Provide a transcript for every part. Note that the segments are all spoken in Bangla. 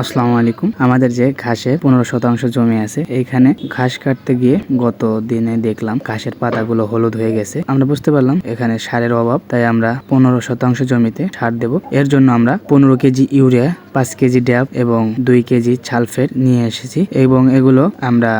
আসসালামু আলাইকুম। আমাদের যে ঘাসের পনেরো শতাংশ জমি আছে, এইখানে ঘাস কাটতে গিয়ে গত দিনে দেখলাম ঘাসের পাতাগুলো হলুদ হয়ে গেছে। আমরা বুঝতে পারলাম এখানে সারের অভাব, তাই আমরা পনেরো শতাংশ জমিতে সার দেব। এর জন্য আমরা পনেরো কেজি ইউরিয়া, পাঁচ কেজি ড্যাব এবং দুই কেজি ছালফের নিয়ে এসেছি এবং এগুলো আমরা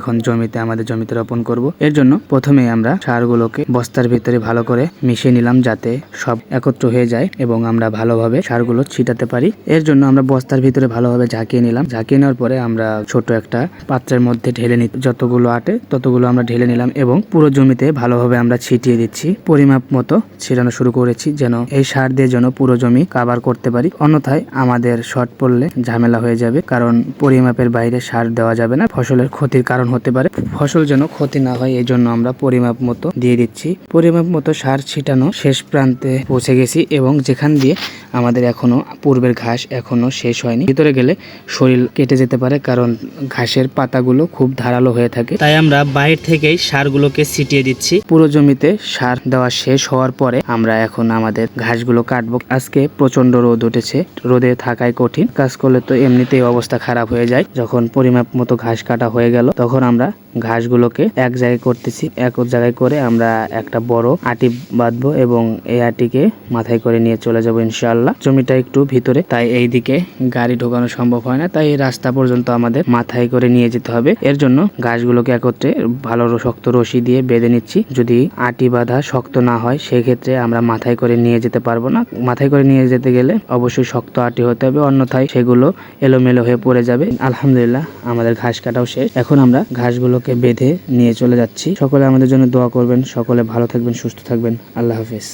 এখন জমিতে আমাদের জমিতে রোপণ করব। এর জন্য প্রথমে আমরা সারগুলোকে বস্তার ভিতরে ভালো করে মিশিয়ে নিলাম যাতে সব একত্র হয়ে যায় এবং আমরা ভালোভাবে সারগুলো ছিটাতে পারি। এর জন্য আমরা বস্তার ভিতরে ভালোভাবে ঝাঁকিয়ে নিলাম। ঝাঁকিয়ে নেওয়ার পরে আমরা ছোট একটা পাত্রের মধ্যে ঢেলে নি যতগুলো আটে ততগুলো আমরা ঢেলে নিলাম এবং পুরো জমিতে ভালোভাবে আমরা ছিটিয়ে দিচ্ছি। পরিমাপ মতো ছিটানো শুরু করেছি যেন এই সার দিয়ে যেন পুরো জমি কাবার করতে পারি। অন্যথায় আমাদের শর্ট পড়লে ঝামেলা হয়ে যাবে কারণ পরিমাপের বাইরে সার দেওয়া যাবে না। ফসলের ক্ষতির কারণ হতে পারে। ফসল যেন ক্ষতি না হয় এই জন্য আমরা পরিমাপ মতো দিয়ে দিচ্ছি। পরিমাপ মতো সার ছিটানো শেষ প্রান্তে পৌঁছে গেছি এবং যেখান দিয়ে আমাদের এখনও পূর্বের ঘাস এখনও শেষ হয়নি। ভিতরে গেলে শরীর কেটে যেতে পারে কারণ ঘাসের পাতাগুলো খুব ধারালো হয়ে থাকে। তাই আমরা বাইরে থেকেই সারগুলোকে ছিটিয়ে দিচ্ছি। পুরো জমিতে সার দেওয়া শেষ হওয়ার পরে আমরা এখন আমাদের ঘাসগুলো কাটবো। আজকে প্রচণ্ড রোদ উঠেছে। রোদে থাকাই কঠিন। কাজ করলে তো এমনিতেই অবস্থা খারাপ হয়ে যায়। যখন পরিমাপ মতো ঘাস কাটা হয়ে গেল তখন আমরা ঘাসগুলোকে এক জায়গায় করতেছি, এক জায়গায় করে আমরা একটা বড় আটি বাঁধবো এবং এই আটিকে মাথায় করে নিয়ে চলে যাব ইনশাআল্লাহ। জমিটা একটু ভিতরে, তাই এই দিকে গাড়ি ঢোকানো সম্ভব হয় না, তাই এই রাস্তা পর্যন্ত আমাদের মাথায় করে নিয়ে যেতে হবে। এর জন্য ঘাসগুলোকে একত্রে ভালো শক্ত রশি দিয়ে বেঁধে নিচ্ছি। যদি আটি বাঁধা শক্ত না হয়, সেক্ষেত্রে আমরা মাথায় করে নিয়ে যেতে পারব না। মাথায় করে নিয়ে যেতে গেলে অবশ্যই শক্ত আটি হতে হবে, অন্যথায় সেগুলো এলোমেলো হয়ে পড়ে যাবে। আলহামদুলিল্লাহ, আমাদের ঘাস কাটাও শেষ। এখন আমরা ঘাসগুলোকে বেঁধে নিয়ে চলে যাচ্ছি। সকলে আমাদের জন্য দোয়া করবেন। সকলে ভালো থাকবেন, সুস্থ থাকবেন। আল্লাহ হাফিজ।